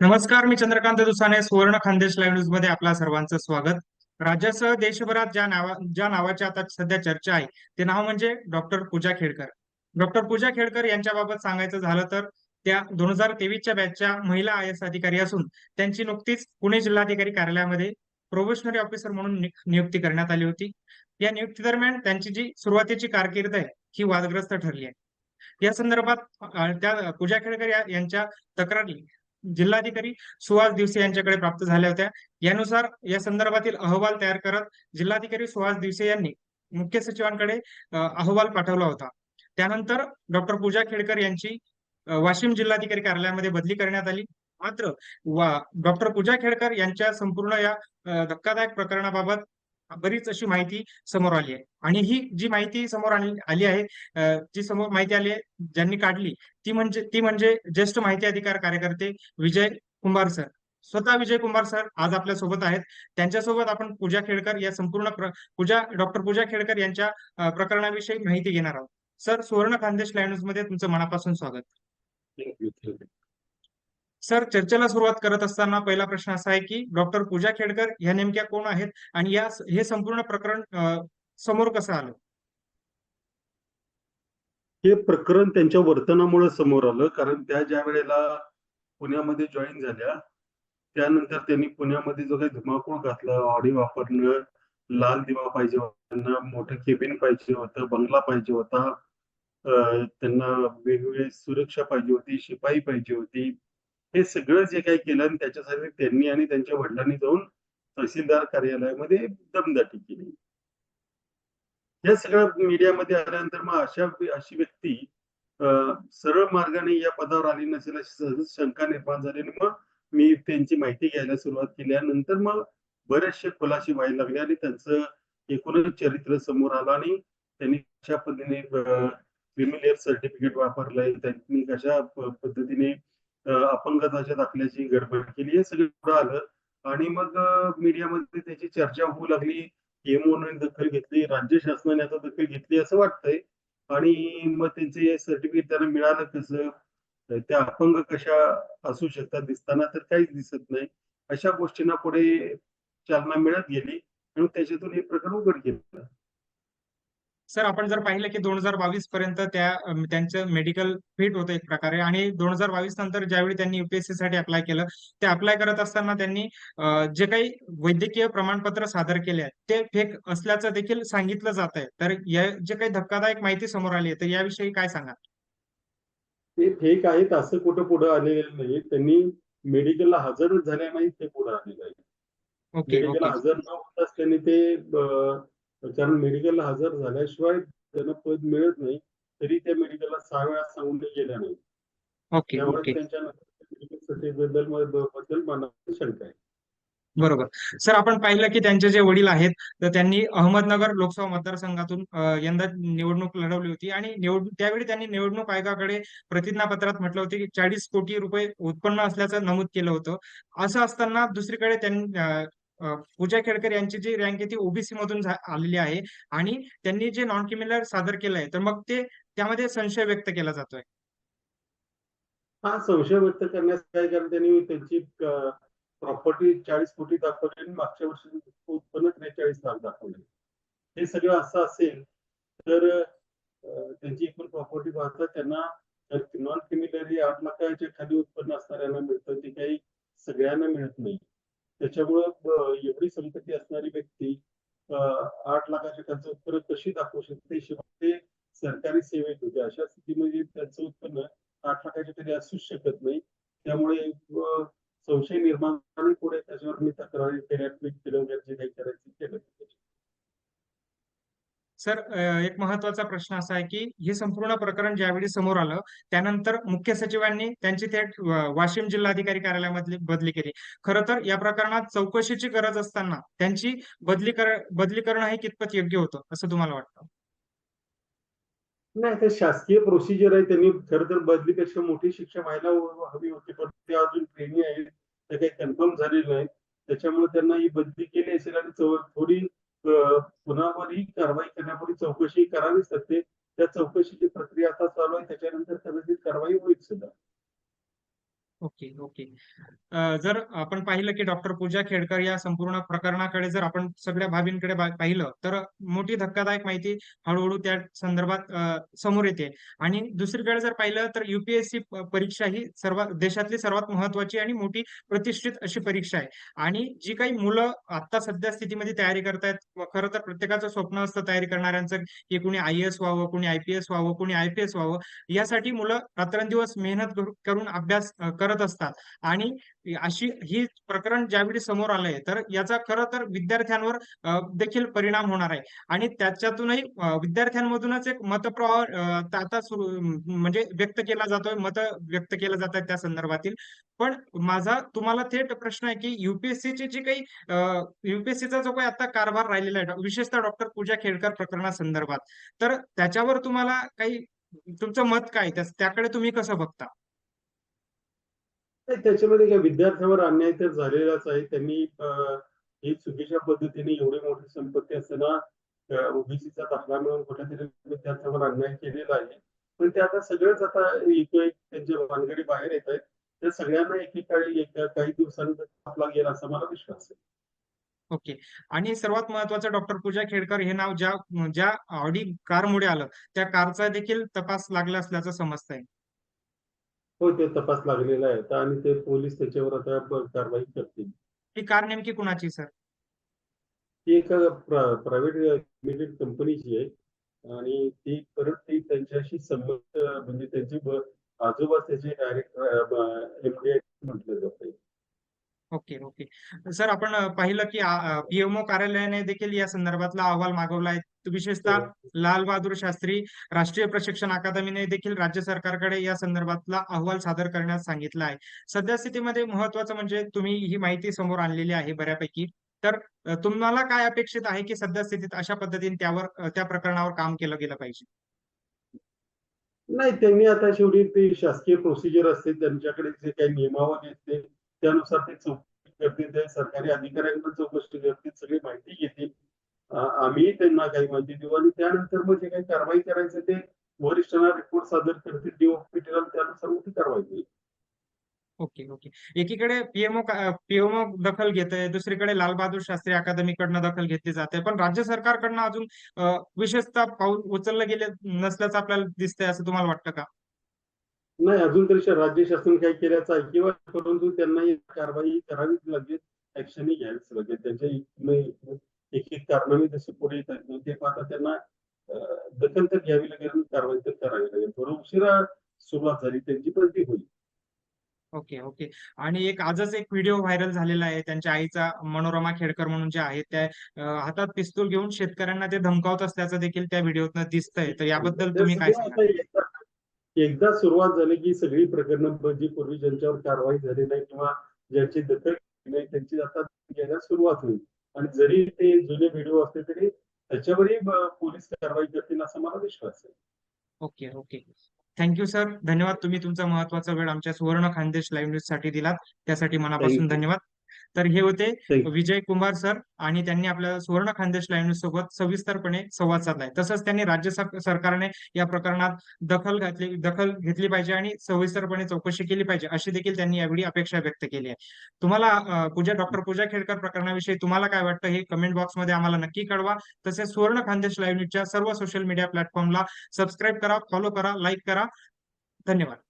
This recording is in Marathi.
नमस्कार मी चंद्रकांत दुसाने सुवर्ण खानदेश लाईव्ह न्यूजमध्ये आपला सर्वांचं स्वागत. राज्यासह देशभरात ज्या नावा ज्या नावाची आता सध्या चर्चा आहे ते नाव म्हणजे डॉक्टर पूजा खेडकर. डॉक्टर पूजा खेडकर यांच्याबाबत सांगायचं झालं तर त्या दोन हजार तेवीसच्या बॅचच्या महिला आय एस अधिकारी असून त्यांची नुकतीच पुणे जिल्हाधिकारी कार्यालयामध्ये प्रोबेशनरी ऑफिसर म्हणून नियुक्ती करण्यात आली होती. या नियुक्ती दरम्यान त्यांची जी सुरुवातीची कारकीर्द आहे ही वादग्रस्त ठरली आहे. या संदर्भात त्या पूजा खेडकर यांच्या तक्रारी जिल्हाधिकारी सुहास दिवसे यांच्याकडे प्राप्त झाल्या होत्या. यानुसार या संदर्भातील अहवाल तयार करत जिल्हाधिकारी सुहास दिवसे यांनी मुख्य सचिवांकडे अहवाल पाठवला होता. त्यानंतर डॉक्टर पूजा खेडकर यांची वाशिम जिल्हाधिकारी कार्यालयामध्ये बदली करण्यात आली. मात्र डॉक्टर पूजा खेडकर यांच्या संपूर्ण या धक्कादायक प्रकरणाबाबत बरीच अशी माहिती समोर आली आहे. आणि ही जी माहिती समोर आली आहे जी समोर माहिती आली आहे ज्यांनी काढली ती म्हणजे ती म्हणजे ज्येष्ठ माहिती अधिकार कार्यकर्ते विजय कुंभार सर. स्वतः विजय कुंभार सर आज आपल्यासोबत आहेत. त्यांच्यासोबत आपण पूजा खेडकर या संपूर्ण पूजा डॉक्टर पूजा खेडकर यांच्या प्रकरणाविषयी माहिती घेणार आहोत. सर सुवर्ण खानदेश लायन्समध्ये तुमचं मनापासून स्वागत. सर चर्चेला सुरुवात करत असताना पहिला प्रश्न असा आहे की डॉक्टर पूजा खेडकर ह्या नेमक्या कोण आहेत आणि या हे संपूर्ण प्रकरण समोर कसं आलं? हे प्रकरण त्यांच्या वर्तनामुळे समोर आलं कारण त्या ज्या वेळेला पुण्यामध्ये जॉईन झाल्या त्यानंतर त्यांनी पुण्यामध्ये जो काही धुमाकूळ घातला ऑडी वापरणं लाल दिवा पाहिजे होता त्यांना मोठं केबिन पाहिजे होतं बंगला पाहिजे होता त्यांना वेगवेगळी सुरक्षा पाहिजे होती शिपाई पाहिजे होती हे सगळं जे काही केलं आणि त्याच्यासाठी त्यांनी आणि त्यांच्या वडिलांनी जाऊन तहसीलदार कार्यालयामध्ये दमदाटी केली. या सगळ्या मीडियामध्ये आल्यानंतर मग अशा अशी व्यक्ती सरळ मार्गाने या पदावर आली नसेल अशी सहज शंका निर्माण झाली आणि मग मी त्यांची माहिती घ्यायला सुरुवात केल्यानंतर मग बरेचसे खुलासे व्हायला लागले आणि त्यांचं एकूणच चरित्र समोर आलं आणि त्यांनी कशा पद्धतीने क्रिमिनल सर्टिफिकेट वापरलंय त्यांनी कशा पद्धतीने अपंगताच्या दाखल्याची गडबड केली हे सगळं पुढं आलं. आणि मग मीडियामध्ये त्याची चर्चा होऊ लागली. एमओने दखल घेतली राज्य शासनाने आता दखल घेतली असं वाटतंय. आणि मग त्यांचे सर्टिफिकेट त्यांना मिळालं कसं त्या अपंग कशा असू शकतात दिसताना तर काहीच दिसत नाही. अशा गोष्टींना पुढे चालना मिळत गेली. आणि त्याच्यातून हे प्रकरण उघड केलं सर आपण जर पाहिलं की दोन हजार बावीस पर्यंत त्या त्यांचं मेडिकल फिट होतं एक प्रकारे आणि दोन हजार बावीस नंतर ज्यावेळी त्यांनी युपीएससी साठी अप्लाय केलं ते अप्लाय करत असताना त्यांनी जे काही वैद्यकीय प्रमाणपत्र सादर केले आहेत ते फेक असल्याचं देखील सांगितलं जात आहे. तर या जे काही धक्कादायक माहिती समोर आली आहे तर याविषयी काय सांगा ते फेक आहेत असं कुठं पुढे आलेलं नाही त्यांनी मेडिकलला हजरच झाल्या नाहीत ते पुढे आलेलं आहे. ओके मेडिकल हजर न होताच त्यांनी ते कारण मेडिकलला हजर झाल्याशिवाय त्यांना पद मिळत नाही तरी त्या मेडिकलला सहा वेळा सांगून गेल्या नाही ओके त्यामुळे ओके. त्यांच्या मेडिकल सर्टिफिकेटबद्दल बद्दल मला शंका आहे. बरोबर. सर आपण पाहिलं की त्यांचे जे वडील आहेत तर त्यांनी अहमदनगर लोकसभा मतदारसंघातून यंदा निवडणूक लढवली होती आणि निवड त्यावेळी त्यांनी निवडणूक आयोगाकडे प्रतिज्ञापत्रात म्हटलं होतं की चाळीस कोटी रुपये उत्पन्न असल्याचं नमूद केलं होतं. असं असताना दुसरीकडे त्यांनी पूजा खेडकर यांची जी रँक आहे ती ओबीसी मधून आलेली आहे आणि त्यांनी जे नॉन क्रिमिनल सादर केलं आहे तर मग ते त्यामध्ये संशय व्यक्त केला जातोय. हा संशय व्यक्त करण्यास काय कारण त्यांनी त्यांची प्रॉपर्टी चाळीस कोटी दाखवली आणि मागच्या वर्षी उत्पन्न त्रेचाळीस लाख दाखवले. हे सगळं असं असेल तर त्यांची एकूण प्रॉपर्टी पाहता त्यांना नॉन क्रिमिनरी आठ लाखाच्या खाली उत्पन्न असणाऱ्यांना मिळतं ते काही सगळ्यांना मिळत नाही. त्याच्यामुळं एवढी संपत्ती असणारी व्यक्ती आठ लाखाच्या खालचं उत्पन्न कशी दाखवू शकते? शिवाय ते सरकारी सेवेत होते. अशा स्थितीमध्ये त्यांचं उत्पन्न आठ लाखाच्या तरी असूच शकत नाही त्यामुळे अं, संशय निर्माण आणि पुढे त्याच्यावर मी तक्रारी केल्या ट्विट केलं वगैरे जे काही करायचं ते केलं सर एक महत्त्वाचा प्रश्न असा आहे की हे संपूर्ण प्रकरण ज्यावेळी समोर आलं त्यानंतर मुख्य सचिवांनी त्यांची थेट वाशिम जिल्हाधिकारी कार्यालयामधली बदली केली. खरं तर या प्रकरणात चौकशीची गरज असताना त्यांची बदली कर बदली करणं हे कितपत योग्य होतं असं तुम्हाला वाटतं? नाही ते शासकीय प्रोसिजर आहे. त्यांनी खरं तर बदलीपेक्षा मोठी शिक्षा व्हायला हवी होती पण ते अजून ट्रेनिंग आहे ते काही कन्फर्म झालेलं नाही. त्याच्यामुळे त्यांना ही बदली केली असेल आणि थोडी पुन्हा कारवाई चौकशी करावीच लागते. त्या चौकशीची प्रक्रिया आता चालू आहे. त्याच्यानंतर कदाचित कारवाई होईल सुद्धा. Okay okay. अ, जर आपण पाहिलं की डॉक्टर पूजा खेडकर या संपूर्ण प्रकरणाकडे जर आपण सगळ्या बाबींकडे बा पाहिलं, तर मोठी धक्कादायक माहिती हळूहळू त्या संदर्भात अ, समोर येते. आणि दुसरीकडे जर पाहिलं तर युपीएससी परीक्षा ही सर्व देशातली सर्वात महत्वाची आणि मोठी प्रतिष्ठित अशी परीक्षा आहे. आणि जी काही मुलं आता सध्या स्थितीमध्ये तयारी करतायत, खरं तर प्रत्येकाचं स्वप्न असतं तयारी करणाऱ्यांचं, की कुणी आय-ए-एस व्हावं, कुणी आय-पी-एस व्हावं, कुणी आय-पी-एस व्हावं. यासाठी मुलं रात्रंदिवस मेहनत करू करून अभ्यास अ, करत करत असतात आणि अशी ही प्रकरण ज्यावेळी समोर आलंय, तर याचा खरं तर विद्यार्थ्यांवर देखील परिणाम होणार आहे आणि त्याच्यातूनही विद्यार्थ्यांमधूनच एक मतप्रवाह आता सुरू म्हणजे व्यक्त केला जातोय, मत व्यक्त केलं जात आहेत त्या संदर्भातील. पण माझा तुम्हाला थेट प्रश्न आहे, की यू-पी-एस-सीची जी काही युपीएससीचा जो काही आता कारभार राहिलेला आहे, विशेषतः डॉक्टर पूजा खेडकर प्रकरणासंदर्भात, तर त्याच्यावर तुम्हाला काही तुमचं मत काय? त्याकडे तुम्ही कसं बघता? त्याच्यामध्ये काय विद्यार्थ्यावर अन्याय तर झालेलाच आहे. त्यांनी हे ही चुकीच्या पद्धतीने एवढी मोठी संपत्ती असताना ओबीसीचा दाखला मिळून कुठेतरी विद्यार्थ्यावर अन्याय केलेला आहे. पण ते आता सगळेच आता एक त्यांच्या भानगडी बाहेर येत आहेत. त्या सगळ्यांना एकेकाळी एक काही दिवसानंतर आपला गेला असा मला विश्वास आहे. ओके. आणि सर्वात महत्वाचं डॉक्टर पूजा खेडकर हे नाव ज्या ज्या ऑडी कारमुळे आलं, त्या कारचा देखील तपास लागला असल्याचं समजतंय. हो, ते तपास लागलेला आहे आता आणि ते पोलीस त्याच्यावर आता ब कारवाई करतील. ही कार नेमकी कुणाची सर? ती एक प्रा प्रायव्हेट लिमिटेड कंपनीची आहे आणि ती परत ती त्यांच्याशी संबंध म्हणजे त्यांचे ब आजोबा त्याचे डायरेक्टर एम-डी म्हटलं जातंय. Okay, okay. सर आपण अ, पाहिलं की पी-एम-ओ कार्यालयाने देखील या संदर्भातला अहवाल मागवला आहे. विशेषतः हो. लाल बहादूर शास्त्री राष्ट्रीय प्रशिक्षण अकादमीने देखील राज्य सरकारकडे या संदर्भातला अहवाल सादर करण्यास सांगितलं आहे. सध्या स्थितीमध्ये महत्त्वाचं म्हणजे तुम्ही ही माहिती समोर आणलेली आहे बऱ्यापैकी. तर तुम्हाला काय अपेक्षित आहे की सध्या स्थितीत अशा पद्धतीने त्यावर त्या प्रकरणावर काम केलं गेलं पाहिजे? नाही त्यांनी आता शेवटी ती शासकीय प्रोसिजर असते त्यांच्याकडे जे काही नियमावली असते त्यानुसार ते चौकशी करतील ते सरकारी अधिकाऱ्यांकडून चौकशी करतील सगळी माहिती घेतील आम्ही त्यांना काही माहिती देऊ आणि त्यानंतर मग जे काही कारवाई करायचं ते वरिष्ठांना रिपोर्ट सादर करतील डीओपीटीला त्यानुसार ती कारवाई होईल ओके, ओके. एकीकडे पी-एम-ओ का पी-एम-ओ दखल घेतंय, दुसरीकडे लाल बहादूर शास्त्री अकादमीकडनं दखल घेतली जाते. पण राज्य सरकारकडनं अजून विशेषतः पाऊल उचललं गेलं नसल्याचं आपल्याला दिसतंय असं तुम्हाला वाटतं का? नाही अजून तरी राज्य शासन काही केल्याचं आहे किंवा परंतु त्यांना ही कारवाई करावीच लागेल ऍक्शनही घ्यावीच लागेल त्यांच्या एक एक कारणाने जसे पुढे येत आहेत ते पाहता त्यांना दखल तर घ्यावी लागेल आणि कारवाई तर करावी लागेल थोडं उशिरा सुरुवात झाली त्यांची पण ती होईल ओके, ओके. आणि एक आजच एक व्हिडिओ व्हायरल झालेला आहे. त्यांच्या आईचा मनोरमा खेडकर म्हणून जे आहेत त्या हातात पिस्तूल घेऊन शेतकऱ्यांना ते धमकावत असल्याचं देखील त्या व्हिडिओतनं दिसतंय. तर याबद्दल तुम्ही काय एकदा सुरुवात झाली की सगळी प्रकरणं जी पूर्वी ज्यांच्यावर कारवाई झाली नाही किंवा ज्यांची दखल नाही त्यांची आता घ्यायला सुरुवात होईल आणि जरी ते जुने व्हिडिओ असले तरी त्याच्यावरही पोलीस कारवाई करतील असा मला विश्वास आहे okay, okay. Thank you sir. धन्यवाद. तुम्ही तुमचा महत्त्वाचा वेळ आमच्या सुवर्ण खानदेश लाईव्ह न्यूजसाठी दिलात. त्यासाठी मनापासून. धन्यवाद. तर हे होते. विजय कुंभार सर आणि त्यांनी आपल्या सुवर्ण खानदेश लाईव्ह न्यूज सोबत सविस्तरपणे संवाद साधलाय. तसंच त्यांनी राज्य सर सरकारने या प्रकरणात दखल घातली दखल घेतली पाहिजे आणि सविस्तरपणे चौकशी केली पाहिजे, अशी देखील त्यांनी यावेळी अपेक्षा व्यक्त केली आहे. तुम्हाला पूजा डॉक्टर पूजा खेडकर प्रकरणाविषयी तुम्हाला काय वाटतं हे कमेंट बॉक्समध्ये आम्हाला नक्की कळवा. तसेच सुवर्ण खानदेश लाईव्ह न्यूजच्या सर्व सोशल मीडिया प्लॅटफॉर्मला सबस्क्राईब करा, फॉलो करा, लाईक करा. धन्यवाद.